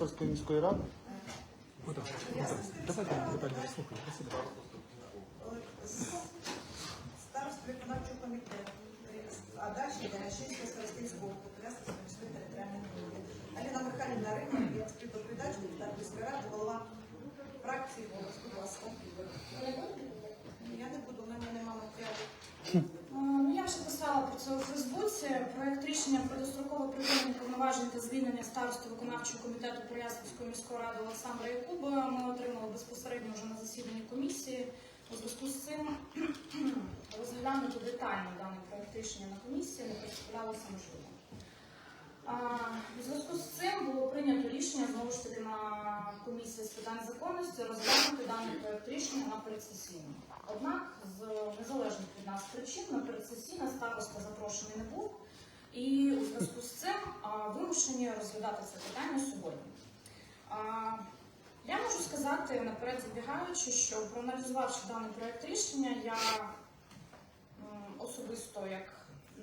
Переяславської міської ради. Давайте детально слухаємо. Спасибо. Старост виконавчого комітету, а далі Ярошинського старостинського округу, Трясовської міської територіальної громади. Аліна Михайлівна Риман, як співдоповідач, депутат міської ради, голова фракції «Голос», будь ласка. Проект рішення про дострокове припинення повноважень та звільнення старости виконавчого комітету Переяславської міської ради Олександра Якуба ми отримали безпосередньо вже на засіданні комісії. У зв'язку з цим розглянути детально даний проект рішення на комісії не представлялося можливим. А, У зв'язку з цим було прийнято рішення знову ж таки на комісії з питань законності розглянути даний проект рішення на передсесійному. Однак з незалежних від нас причин на передсесійне староста запрошений не був, і у зв'язку з цим вимушені розглядати це питання сьогодні. Я можу сказати наперед забігаючи, що проаналізувавши даний проект рішення, я особисто як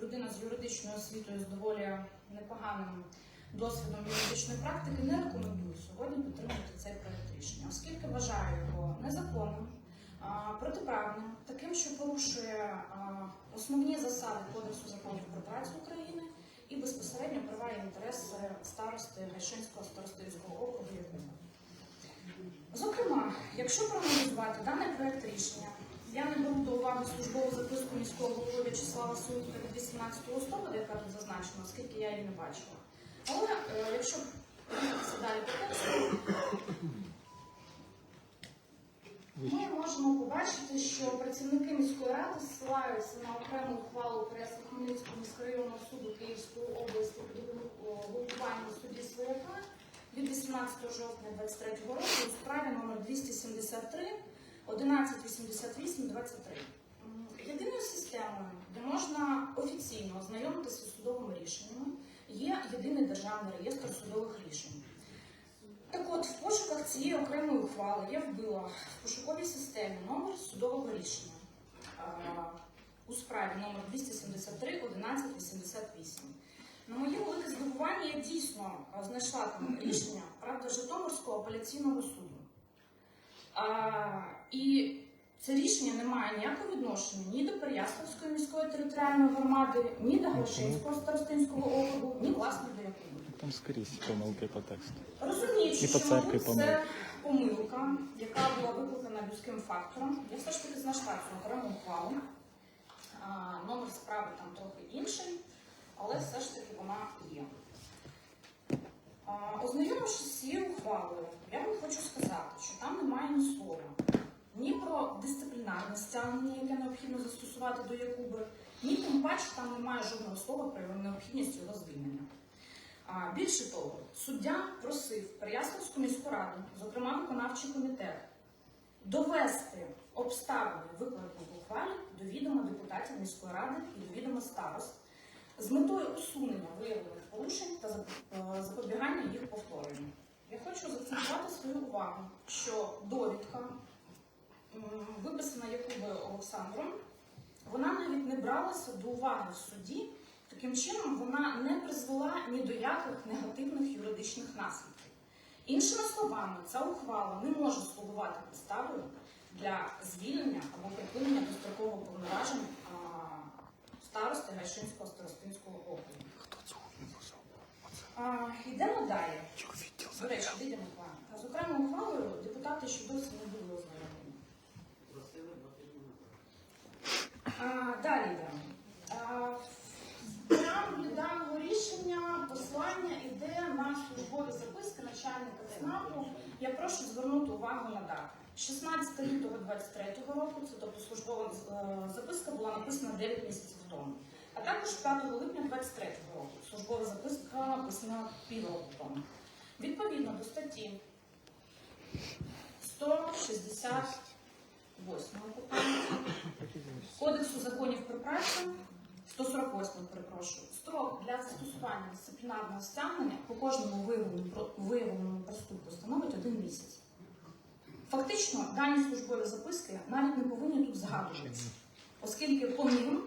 людина з юридичною освітою з доволі непоганим досвідом юридичної практики не рекомендую сьогодні підтримувати цей проект рішення, оскільки вважаю його незаконним, протиправним, таким, що порушує основні засади Кодексу законів про працю України і безпосередньо права і інтереси старости Гайшинського старостинського округу Якуба. Зокрема, якщо проаналізувати даний проект рішення, я не беру до уваги службову записку міського голови В'ячеслава Сутка від 18 листопада, яка тут зазначена, оскільки я її не бачила. Але е, якщо далі по тексту, ми можемо побачити, що працівники міської ради ссилаються на окрему ухвалу преси Хмельницького міськрайонного суду Київської області під головуванням судді Свояка від 18 жовтня 2023 року у справі номер 273 1188 23. М, Єдиною системою, де можна офіційно ознайомитися з судовими рішеннями, є єдиний державний реєстр судових рішень. Так от, в пошуках цієї окремої ухвали я вбила в пошуковій системі номер судового рішення у справі номер 273 1188. На моє велике здивування я дійсно знайшла там рішення, правда, Житомирського апеляційного суду. А, і це рішення не має ніякого відношення ні до Переяславської міської територіальної громади, ні до Грошинського старостинського округу, ні власне до Якуба. Там скрізь помилки по тексту. Розуміючи, І по що церкві це помилка. яка була викликана людським фактором, я все ж таки знайшла цю окрему ухвалу. Номер справи там трохи інший, але все ж таки вона є. Ознайомившись з цією ухвалою, я вам хочу сказати, що там немає ні слова ні про дисциплінарне стягнення, яке необхідно застосувати до Якуби, ні тим паче там немає жодного слова про необхідність його звільнення. Більше того, суддя просив Переяславську міську раду, зокрема виконавчий комітет, довести обставини, викладені в ухвалі до відома депутатів міської ради і до відома старост з метою усунення виявлених порушень та е, запобігання їх повторенню. Я хочу закцентувати свою увагу, що довідка, виписана Якубою Олександром, вона навіть не бралася до уваги в суді. Таким чином, вона не призвела ні до яких негативних юридичних наслідків. Іншими словами, ця ухвала не може слугувати підставою для звільнення або припинення дострокового повноважень старости Гайшинського старостинського округу. Йдемо далі. До речі, Миколаївна, з окремою ухвалою депутати ще досі не були ознайомлені. Далі йдемо. В даного рішення послання йде на службові записки начальника ЦНАПу. Я прошу звернути увагу на дату. 16 лютого 23 року, це тобто службова е, записка була написана 9 місяців тому. А також 5 липня 23 року службова записка написана півроку тому. Відповідно до статті 168 Кодексу законів про працю 148, перепрошую, строк для застосування дисциплінарного стягнення по кожному виявленому, виявленому проступку становить один місяць. Фактично, дані службові записки навіть не повинні тут згадуватися, оскільки по ним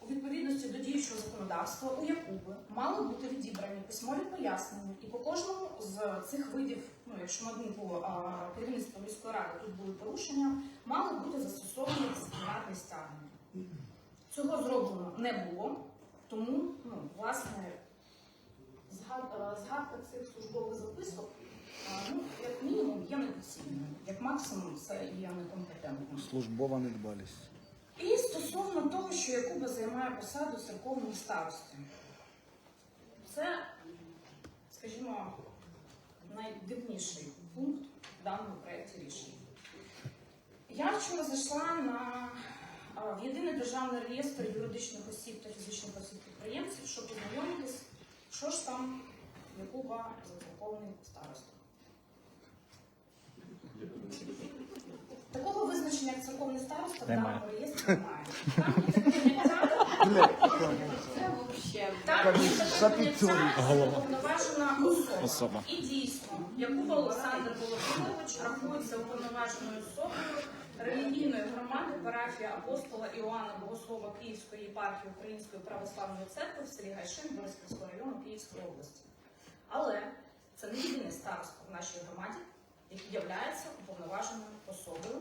у відповідності до діючого законодавства у Якуби мали бути відібрані письмові пояснення, і по кожному з цих видів, ну якщо на думку керівництва міської ради тут були порушення, мали бути застосовані дисциплінарні стягнення. Цього зроблено не було, тому ну, власне е, згадка цих службових записок, ну, як мінімум, є недоцільною, як максимум це є некомпетентним. Службова недбалість. І стосовно того, що Якуба займає посаду церковної старости, це, скажімо, найдивніший пункт в даному проєкті рішення. Я вчора зайшла на в єдиний державний реєстр юридичних осіб та фізичних осіб підприємців, щоб познайомитись, що ж там Якуба за церковний староста. Такого визначення як церковний староста в даному реєстрі немає. уповноважена особа. І дійсно, Якуба Олександр Володимирович рахується уповноваженою особою релігійної громади парафії апостола Іоанна Богослова Київської єпархії Української православної церкви в селі Гайшин Бориспільського району Київської області. Але це не єдиний староста в нашій громаді, який є уповноваженою особою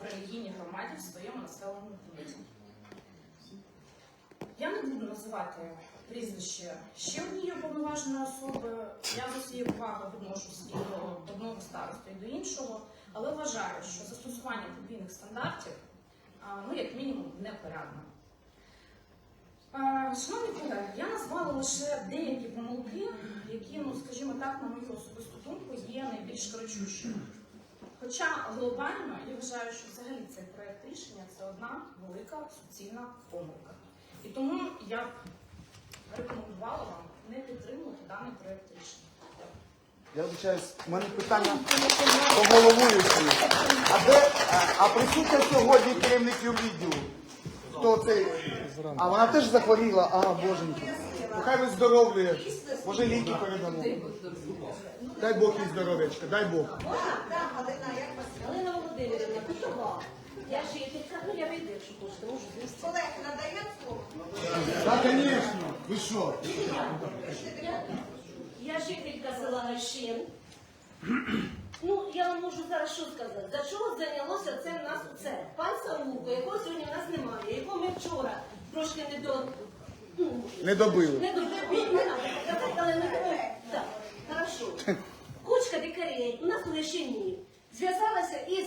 в релігійній громаді в своєму населеному пункті. Я не буду називати прізвище ще однієї уповноваженої особи. Я з усією повагою відношусь і до одного старосту, і до іншого, але вважаю, що застосування подвійних стандартів, ну, як мінімум, непорядно. Шановні колеги, я назвала лише деякі помилки, які, ну скажімо так, на мою особисту думку, є найбільш кричущими. Хоча глобально я вважаю, що взагалі цей проект рішення це одна велика суцільна помилка. І тому я б рекомендувала вам не підтримувати даний проект рішення. Я вибачаюсь, у мене питання по головуючій. А де а, присутня сьогодні керівників відділу? Хто цей? А вона теж захворіла, а боженька. Ну, Хай виздоровлює. Може ліки передамо. Дай Бог їй здоров'ячка, дай Бог. Галина, як вас? Галина Володимирівна, Кутова. Я жителька, ну я вийду, якщо хочете, можу звісти. Колеги, надаємо слово? Так, звісно. Ви що? Я жителька села Гайшин. Ну, я вам можу зараз що сказати. За чого зайнялося це в нас оце? Пан Саулко, якого сьогодні в нас немає, якого ми вчора трошки не до... ну, Не добили. Не добре, не треба казати, але не добре. Так, хорошо. Кучка дикарей у нас в Лишині зв'язалася із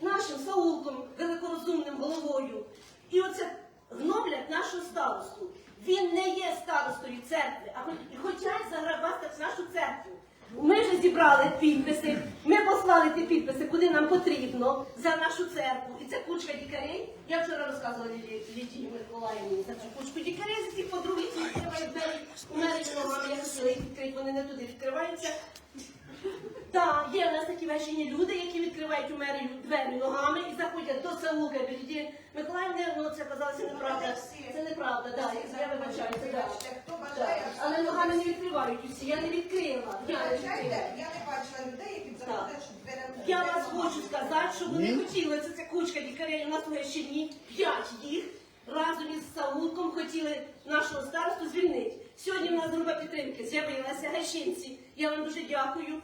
нашим Саулком, великорозумним головою. І оце гноблять нашу старосту. Він не є старостою церкви, а хоч- хочуть заграбастати нашу церкву. Ми вже зібрали підписи, ми послали ті підписи, куди нам потрібно за нашу церкву. І це кучка дікарей. Я вчора розказувала Лідії Миколаївні за цю кучку дікарей, за цих подруг, які відкривають двері. У мене ногами, я хотіла їх відкрити, вони не туди відкриваються. Так, є в нас такі вершині люди, які відкривають у мерію двері ногами і заходять до Саука. Лідії Миколаївни, ну це казалося неправда. Це неправда, так, я вибачаюся, так. Хто бажає? Так, Але ногами не відкривають усі, я не відкрила. Я не відкрила. Я не бачила людей, які б заходили, двері Я вас хочу сказати, що вони хотіли, це ця кучка дікарей у нас в Лещині, п'ять їх разом із Саулком хотіли нашого старосту звільнити. Сьогодні в нас група підтримки з'явилася гайшинці. Я вам дуже дякую.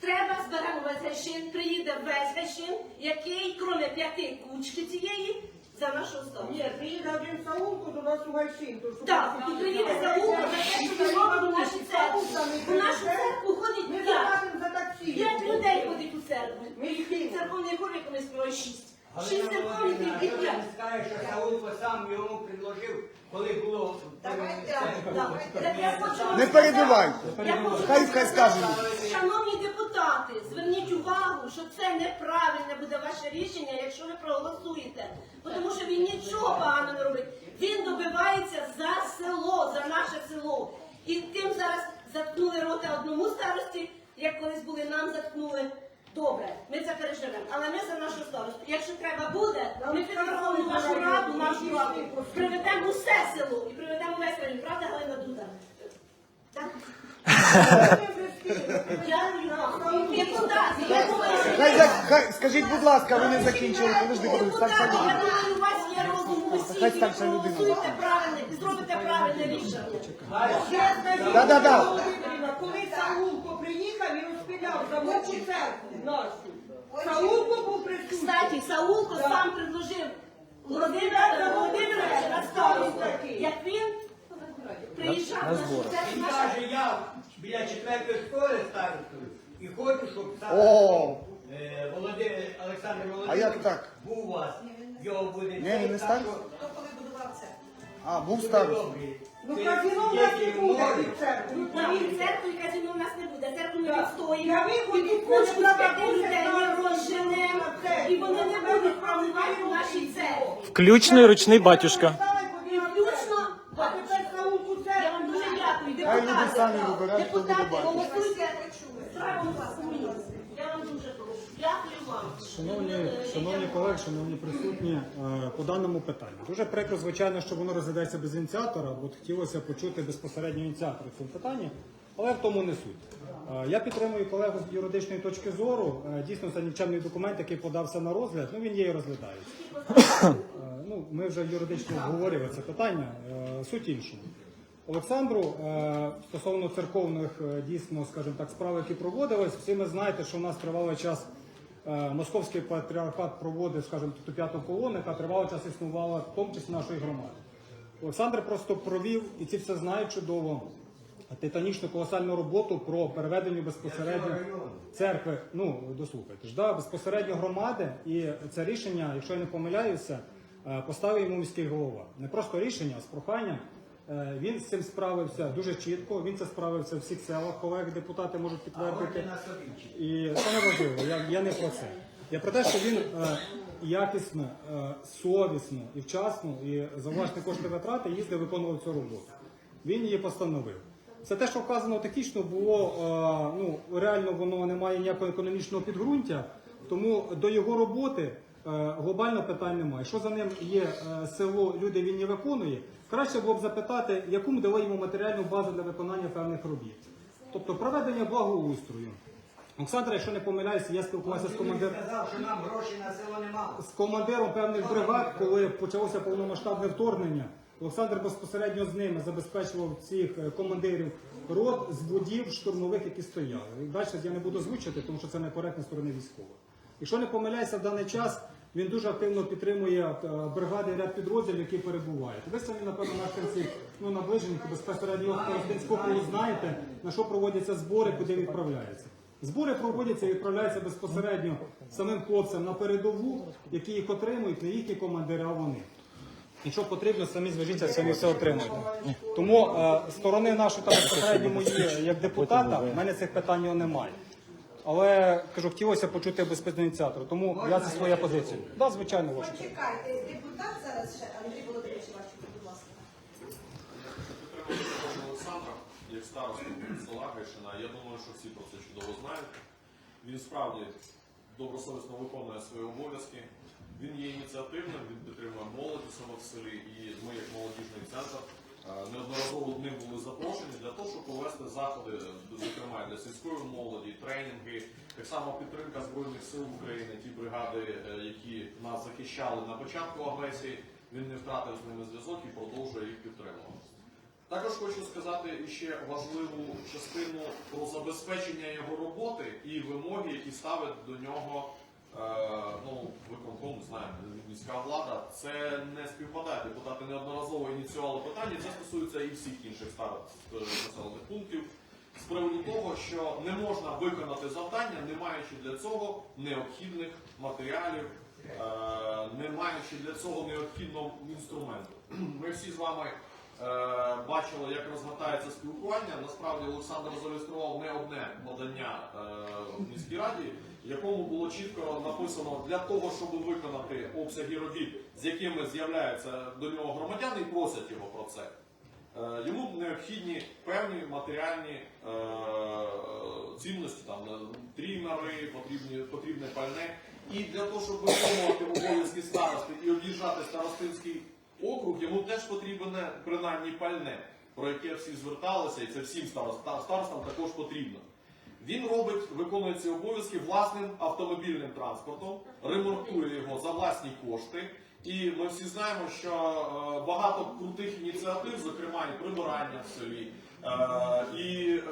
Треба зберемо весь гайшин, приїде весь гайшин, який, кроме п'яти кучки цієї, за нашу старосту. Ні, приїде один Саулко до нас у Гайшин. Так, і приїде Саулка за те, що ми робимо в нашій церкві. У нашу церкву ходить Ми п'ять. за таксі. П'ять людей ходить у церкву. Ми їх. Церковний хор, як ми співали шість. Шість церковників він скаже, що Саулко сам йому предложив, коли було Давайте, давайте. Так я хочу Не перебивайте. Я хочу Хай- хай сказати, скаже. Шановні депутати, зверніть увагу, що це неправильне буде ваше рішення, якщо ви проголосуєте. Бо Тому що він нічого поганого не робить. Він добивається за село, за наше село. І тим зараз заткнули рота одному старості, як колись були нам заткнули. Добре, ми це переживемо. Але ми за нашу старосту. Якщо треба буде, ми підтримуємо вашу раду, нашу раду, приведемо усе село і приведемо весь район. Правда, Галина Дуда? Так? Я не хай, скажіть, будь ласка, ви не закінчили. Подожди, подожди, я думаю, у вас є розум у всіх. хай старша людина. і зробите правильне рішення. Чесна Да-да-да. Володимирівна, коли Саулко приїхав і розпиляв замочу церкву нашу. Саулко був присутній. Кстати, Саулко сам предложив Володимира Володимировича на старосту. Як він приїжджав На збори. Він каже, я біля четвертої школи старостою і хочу, щоб О! е, Володимир Олександр А Володимирович як так? був у вас. Його буде Ні, він не старий? Хто коли будував це? А, був старий. Ну, казино в нас не буде від церкви. На він церкву і казино в нас не буде. Церкву ми Так. відстоїмо. Я виходжу, І кучку коли людей ми розженемо. І вони не будуть панувати у нашій церкві. Включний ручний батюшка. І включно, А тепер я вам дуже дякую. Хай люди Депутати, самі вибирають, хто буде депутати, бачити. голосуйте в правому комісії. Я вам дуже прошу. Дякую вам. Шановні, шановні колеги, шановні присутні, е, по даному питанню. Дуже прикро, звичайно, що воно розглядається без ініціатора, бо хотілося почути безпосередньо ініціатора в цьому питанні, але в тому не суть. Е, Я підтримую колегу з юридичної точки зору. Е, Дійсно, це нікчемний документ, який подався на розгляд, ну він є і розглядається. Ну, ми вже юридично обговорювали це питання. Суть іншому. Олександру, стосовно церковних дійсно, скажімо так, справ, які проводились, всі ми знаєте, що в нас тривалий час московський патріархат проводив, скажімо, ту п'яту колону, яка тривалий час існувала, в тому числі нашої громади. Олександр просто провів, і ці все знають чудово, титанічну колосальну роботу про переведення безпосередньо церкви. Ну, дослухайте ж, да, безпосередньо громади, і це рішення, якщо я не помиляюся, е, поставив йому міський голова. Не просто рішення, а з проханням. Е, Він з цим справився дуже чітко. Він це справився в всіх селах. Колеги, депутати можуть підтвердити. І це не важливо, я, я не про це. Я про те, що він е, якісно, е, совісно і вчасно, і за власні кошти витрати їздив, виконував цю роботу. Він її постановив. Це те, що вказано технічно, було е, ну реально воно не має ніякого економічного підґрунтя, тому до його роботи глобально питань немає. Що за ним є е, село, люди він не виконує. Краще було б запитати, яку ми дали йому матеріальну базу для виконання певних робіт. Тобто проведення благоустрою. Олександр, якщо не помиляюся, я спілкувався з командиром сказав, що нам грошей на село немає. з командиром певних бригад, коли почалося повномасштабне вторгнення. Олександр безпосередньо з ними забезпечував цих е, командирів рот з будів штурмових, які стояли. Далі я не буду звучити, тому що це некоректно сторони військових. Якщо не помиляюся, в даний час він дуже активно підтримує е, бригади ряд підрозділів, які перебувають. Ви самі, напевно, мешканці ну, наближені, безпосередньо Коростенського округу знаєте, на що проводяться збори, куди відправляються. Збори проводяться і відправляються безпосередньо самим хлопцям на передову, які їх отримують, не їхні командири, а вони. Якщо потрібно, самі зв'яжіться, самі все отримуєте. Тому е, сторони нашої там безпосередньо мої як депутата, в мене цих питань немає. Але кажу, хотілося почути безпосередньо ініціатора, тому я це своя позиція. Так, да, звичайно, ваша. Почекайте, депутат зараз ще, Андрій Володимирович Ващенко, будь ласка. Олександра, як старосту села Гайшина, я думаю, що всі про це чудово знають. Він справді добросовісно виконує свої обов'язки. Він є ініціативним, він підтримує молодь у саме в селі, і ми, як молодіжний центр, неодноразово ним були запрошені для того, щоб провести заходи, зокрема для сільської молоді, тренінги, так само підтримка Збройних сил України, ті бригади, е, які нас захищали на початку агресії. Він не втратив з ними зв'язок і продовжує їх підтримувати. Також хочу сказати ще важливу частину про забезпечення його роботи і вимоги, які ставить до нього е, ну, виконком, знаю, міська влада. Це не співпадає. Депутати неодноразово ініціювали питання. Це стосується і всіх інших старост е, населених пунктів. З приводу того, що не можна виконати завдання, не маючи для цього необхідних матеріалів, е, не маючи для цього необхідного інструменту. Ми всі з вами е, бачили, як розгортається спілкування. Насправді Олександр зареєстрував не одне подання е, в міській раді, в якому було чітко написано для того, щоб виконати обсяги робіт, з якими з'являються до нього громадяни і просять його про це. Е, Йому необхідні певні матеріальні е, цінності, там трімери, потрібні, потрібне пальне. І для того, щоб виконувати обов'язки старости і об'їжджати старостинський округ, йому теж потрібне принаймні пальне, про яке всі зверталися, і це всім старост- старостам також потрібно. Він робить, виконує ці обов'язки власним автомобільним транспортом, ремонтує його за власні кошти. І ми всі знаємо, що е, багато крутих ініціатив, зокрема і прибирання в селі, е, і е,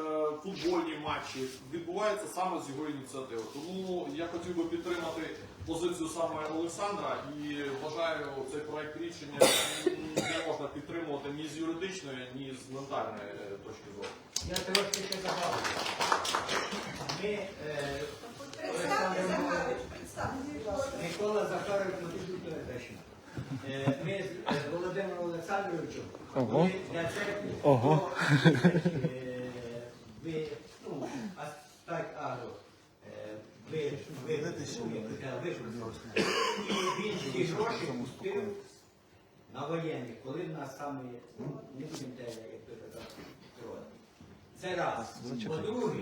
футбольні матчі відбуваються саме з його ініціативи. Тому я хотів би підтримати позицію саме Олександра і вважаю цей проект рішення не можна підтримувати ні з юридичної, ні з ментальної точки зору. Я трошки ще добавлю. Ми, е, Олександр. Микола Захарович, ну дуже точно. Е, Ми з е, Володимиром Олександровичем Ого. були для церкви. Ого. Ви, ну, а так агро. Ви, ну, він ці гроші пустив на воєнних, коли в нас саме, ну, не будемо те, як то керувати. Це раз. По-друге,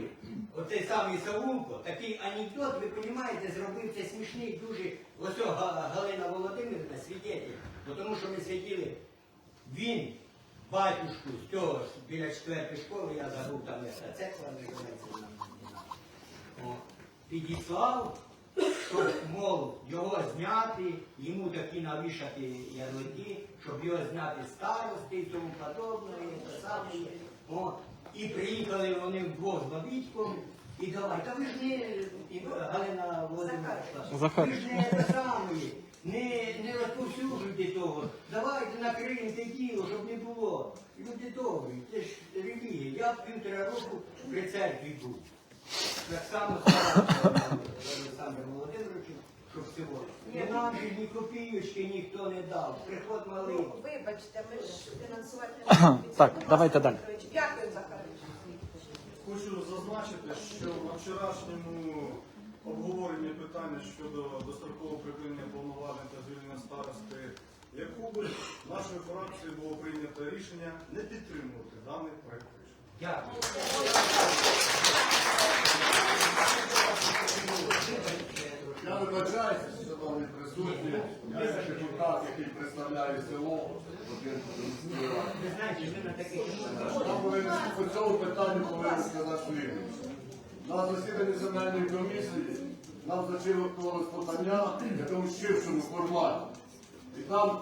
оцей самий Саунко, такий анекдот, ви розумієте, зробив це смішний дуже. Ось Галина Володимирівна, свідетель. Бо Тому що ми сиділи, він, батюшку з цього ж біля четвертої школи, я забув там яка церква називається. О, Підіслав, щоб, мов, його зняти, йому такі навішати ярлики, щоб його зняти з старости і тому подобне, і те саме. І приїхали вони вдвох з бабітьком, і давай, та ви ж не і Галина Володимирівна, Захар. ви ж не саме, не, не розповсюджуйте того. Давайте накриємо те діло, щоб не було. Люди добрі, це ж релігія. Я півтора року при церкві був. Так само сказав Олександр Володимирович, щоб всього. І нам же ні копійочки ніхто не дав. Приход малий. Ну, Вибачте, ми ж фінансувати не можемо. Так, давайте далі. Петрович. Дякую, Захарович. Хочу зазначити, що на вчорашньому обговоренні питання щодо дострокового припинення повноважень та звільнення старости Якуби нашою фракцією було прийнято рішення не підтримувати даний проект рішення. Дякую. Я вибачаюся, шановні присутні. Я як депутат, який представляє село, по цьому питанню повинен сказати слідне. На засіданні земельної комісії нам зачитувалось подання в якомусь ширшому форматі. І там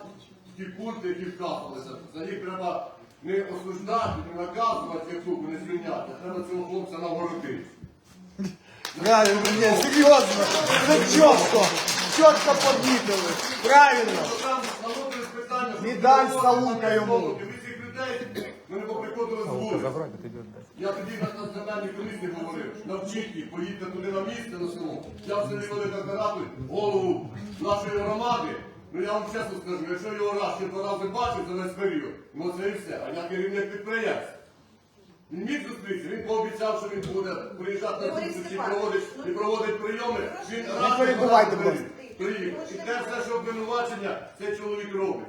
ті пункти, які вказувалися, за них треба не осуждати, не наказувати яку не звільняти, а треба цього хлопця нагородити. Правильно, ні, серйозно. Це чітко. Чітко подітили. Правильно. Медаль ви Саулка йому. Поприходили з вулиці. Я тоді на національній комісії говорив, навчіть їх, поїдьте туди на місце, на село. Я в селі Велика Карату, голову нашої громади. Ну я вам чесно скажу, якщо його раз чи два рази бачив за весь період, ну це і все. А я керівник підприємства. Він міг зустрітися, він пообіцяв, що він буде приїжджати на зустрічі і проводить, ну, і проводить прийоми. Він не раз перебивайте, раз будь ласка. приїхав. І те все, що обвинувачення, цей чоловік робить.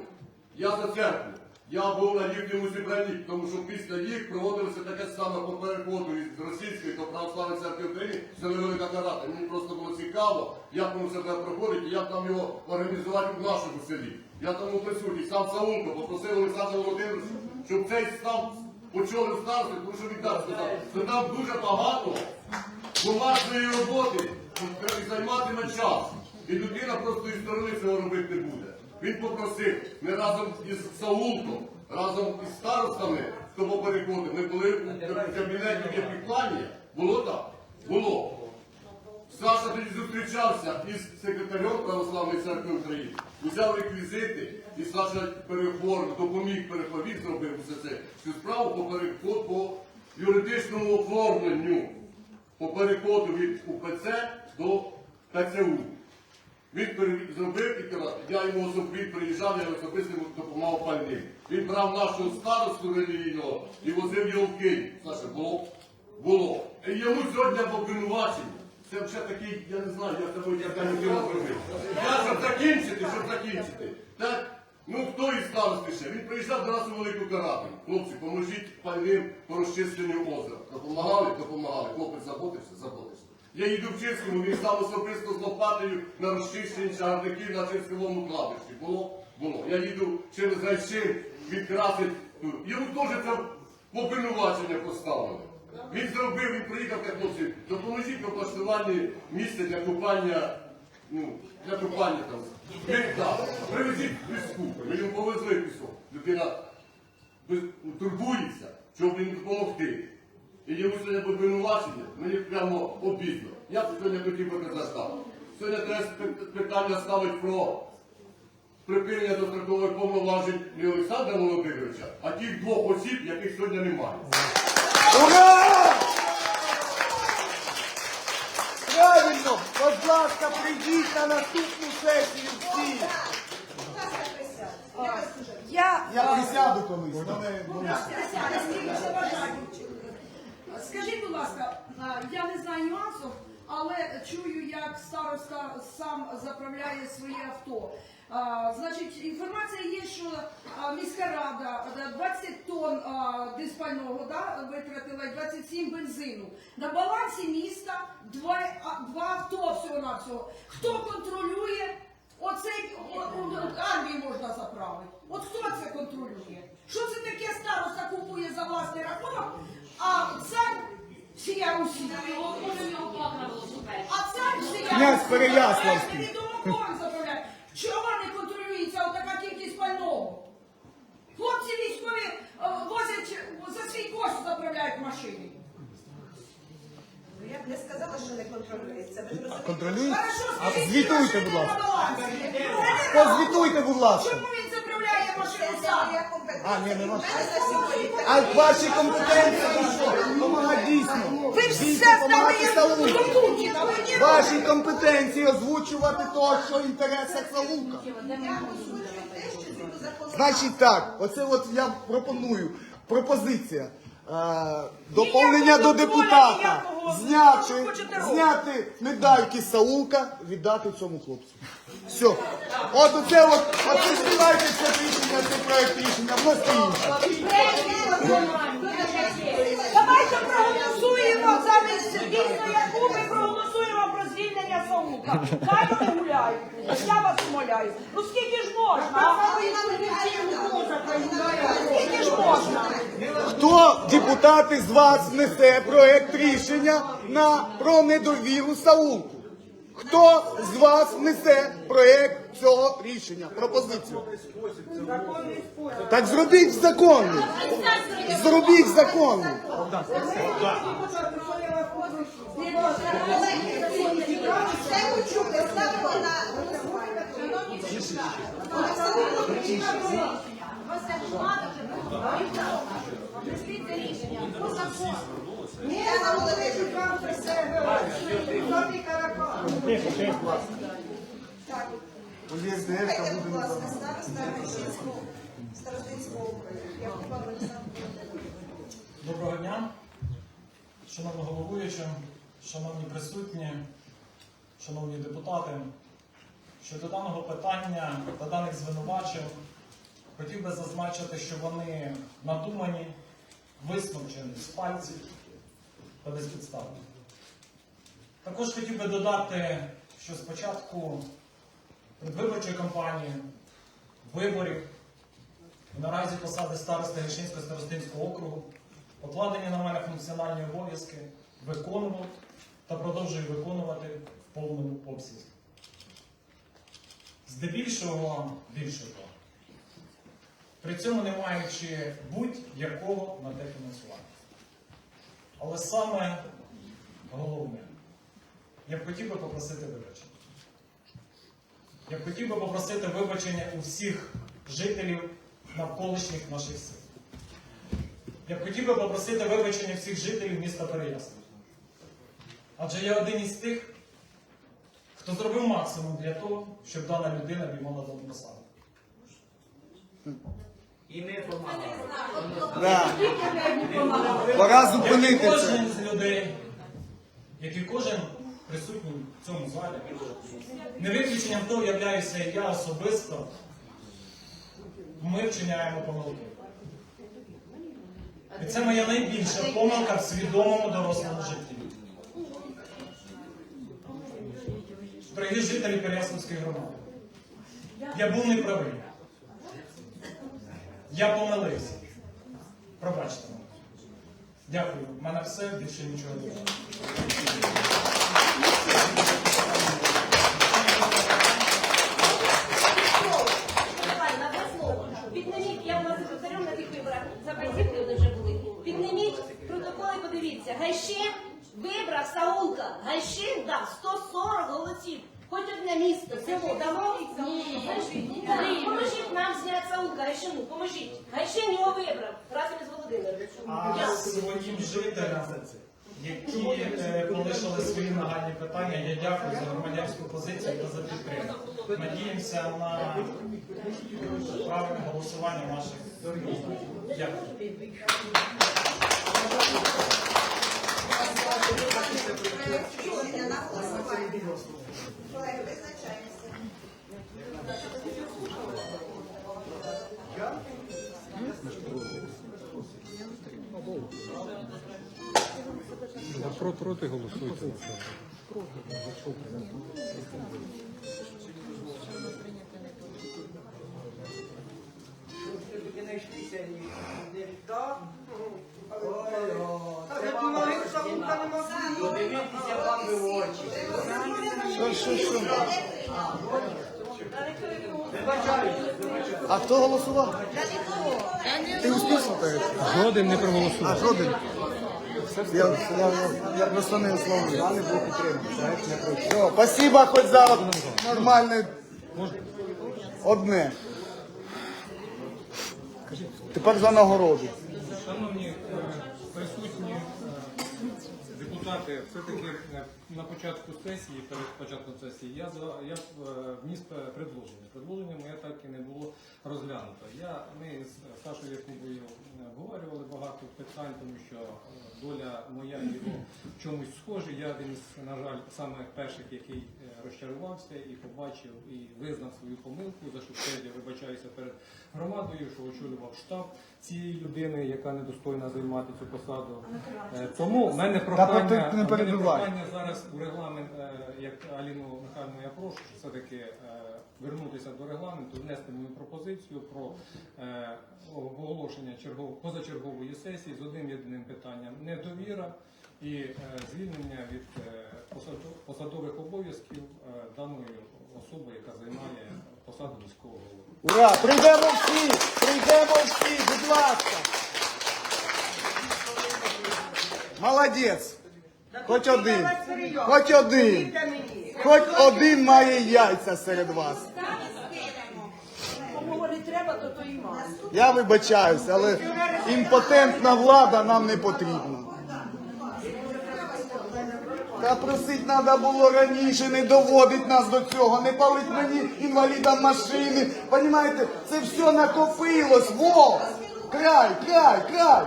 Я за церкву. Я був на їхньому зібранні, тому що після їх проводилося таке саме по переходу із російської до православної церкви України, це не велика карата. Мені просто було цікаво, як воно себе проходить і як нам його організувати в нашому селі. Я тому присутній, сам Саунко попросив Олександра Володимировича, щоб цей став почали старости, тому що він так сказав, що там дуже багато бумажної роботи і займатиме час. І людина просто із сторони цього робити не буде. Він попросив, ми разом із Саулком, разом із старостами, хто попереходив, ми були в кабінеті є. Було так? Було. Саша тоді зустрічався із секретарем Православної церкви України, взяв реквізити, і Саша переформ, допоміг переформ, зробив все це. Цю справу по по юридичному оформленню, по переходу від УПЦ до ПЦУ. Він зробив і я йому особисто приїжджав, я особисто допомагав пальним. Він брав нашого старосту релігійного і возив його в Київ. Саша, було? Було. І йому сьогодні обвинувачення. Це вже такий, я не знаю, я тобою я не зробив. Я щоб закінчити, щоб закінчити. Так, ну хто із старости ще? Він приїжджав до нас у велику карату. Хлопці, поможіть пальним по розчисленню озера. Допомагали, допомагали. Хлопець заботився, заботився. Я їду в Чирському, він став особисто з лопатою на розчищенні чагарників на Чирському кладищі. Було? Було. Я їду через Райчин, відкрасить. Йому теж це обвинувачення поставили. Він зробив, він приїхав, як хлопці, допоможіть в облаштуванні місця для купання, ну, для купання там. Ми, да, привезіть піску, ми йому повезли пісок. Людина турбується, щоб їм допомогти. І йому сьогодні обвинувачення, мені прямо обідно. Я б сьогодні хотів би казати так. Сьогодні треба питання ставити про припинення дострокових повноважень не Олександра Володимировича, а тих двох осіб, яких сьогодні немає. Ура! Правильно! Будь ласка, прийдіть на наступну сесію всі! Будь ласка, присядьте. Я Я, присяду колись. але Будь ласка, наскільки це бажаючи. Скажіть, будь ласка, а, я не знаю нюансів, але чую, як староста сам заправляє своє авто. А, Значить, інформація є, що а, міська рада 20 тонн а, диспального да, витратила і 27 бензину. На балансі міста два, а, два авто всього-навсього. Хто контролює Оцей о- о- армії можна заправити. От хто це контролює? Що це таке староста купує за власний рахунок, а цар всія Русі. А цар всія Князь Русі. Переяславський. Невідомо кого він заправляє. Чого не контролюється отака кількість пального? Хлопці військові е, возять за свій кошт заправляють машини. Ну, Я б не сказала, що не контролюється. Ви ж розумієте, Контролюють? Хорошо, А скажіть, звітуйте, машини будь на ласка. балансі. Ну, Позвітуйте, будь ласка. Чому він заправляє машину сам? А, ні, сьогодні А ваші компетенції що? Помагати дійсно. Ви ж Дійсно все помагати здали Путіна. Ви ні Ваші компетенції озвучувати то, що в інтересах законодавства. Значить так, оце от я пропоную. Пропозиція. Е, доповнення до депутата. Зняти, зняти медальки Саука, віддати цьому хлопцю. Все. От оце от, оце співайте це рішення, цей проект рішення, в інше. Давайте проголосуємо замість дійсно яку ми проголосуємо про Саука. Хай вони гуляють. Я вас умоляю. Ну скільки ж можна? а? Скільки ж можна? Хто депутати з вас несе проект рішення на про недовіру Саулку? Хто з вас внесе проект цього рішення? Пропозицію. Так зробіть законний. Зробіть законний. Ставимо на голосування. Ні, Володимир вам себе. Тихо, тихо. Буде будь не ласка, староста старостинського округу. Доброго дня, шановна головуюча, шановні присутні, шановні депутати. Щодо даного питання та даних звинувачень, хотів би зазначити, що вони надумані, висмокчені з пальців та безпідставні. Також хотів би додати, що спочатку предвиборчої кампанії, виборів, наразі посади старости Грішинського старостинського округу покладені на функціональні обов'язки виконував та продовжую виконувати в повному обсязі. Здебільшого більше того. При цьому не маючи будь-якого на те фінансування. Але саме головне, я б хотів би попросити вибачення. Я б хотів би попросити вибачення у всіх жителів навколишніх наших сил. Я б хотів би попросити вибачення всіх жителів міста Переяслав. Адже я один із тих, хто зробив максимум для того, щоб дана людина бігала до посади. І ми помагаємо. Да. Пора Як і зупинити кожен з людей, як і кожен присутній в цьому залі, не виключенням того являюся я особисто, ми вчиняємо помилки. І це моя найбільша помилка в свідомому дорослому житті. Дорогі жителі Переяславської громади, я був неправий. Я помилився. Пробачте мене. Дякую. У мене все, більше нічого не я була секретарем на тих виборах, за базівки вони вже були. Підніміть протоколи, подивіться. Гайшин вибрав Саулка. Гайшин дав 140 голосів. Хоч одне місто? Поможіть нам зняти Саулка, Гайшину, поможіть. Гайшин його вибрав разом із Володимиром. А своїм жителям, які е, полишили свої нагальні питання, я дякую за громадянську позицію та за підтримку. Надіємося на правильне голосування наших. Дякую. На голосування. Колеги, визначаємося. Проти, проти голосуйте. Подивіться вам в очі. Що, що, що? А хто голосував? Ти успішно? Жоден не проголосував. А, жоден. Я, я, я, просто не слово. Я не не. Все, Спасибо хоч за нормальне одне. Тепер за нагороду. Шановні е, присутні е, депутати, все-таки е, на початку сесії, перед початком сесії, я я вніс предложення. Предложення моє так і не було розглянуто. Я ми з Сашою Якубою обговорювали багато питань, тому що е, доля моя його в чомусь схожі. Я один з, на жаль, саме перших, який е, розчарувався і побачив і визнав свою помилку, за що теж я вибачаюся перед громадою, що очолював штаб цієї людини, яка недостойна займати цю посаду. Е, Тому в мене прохання, не мене прохання зараз у регламент, е, як Аліну Михайловну я прошу, що все-таки вернутися до регламенту, внести мою пропозицію про е, оголошення чергово- позачергової сесії з одним єдиним питанням недовіра і е, звільнення від е, посадо- посадових обов'язків е, даної особи, яка займає посаду міського голови. Ура! Прийдемо всі! Прийдемо всі, будь ласка! Молодець! Хоч один! Хоч один! Хоч один має яйця серед вас. Кому не треба, то то і має. Я вибачаюся, але імпотентна влада нам не потрібна. Та просить треба було раніше, не доводить нас до цього, не палить мені інвалідам машини. Понімаєте, це все накопилось, во! Край, край, край!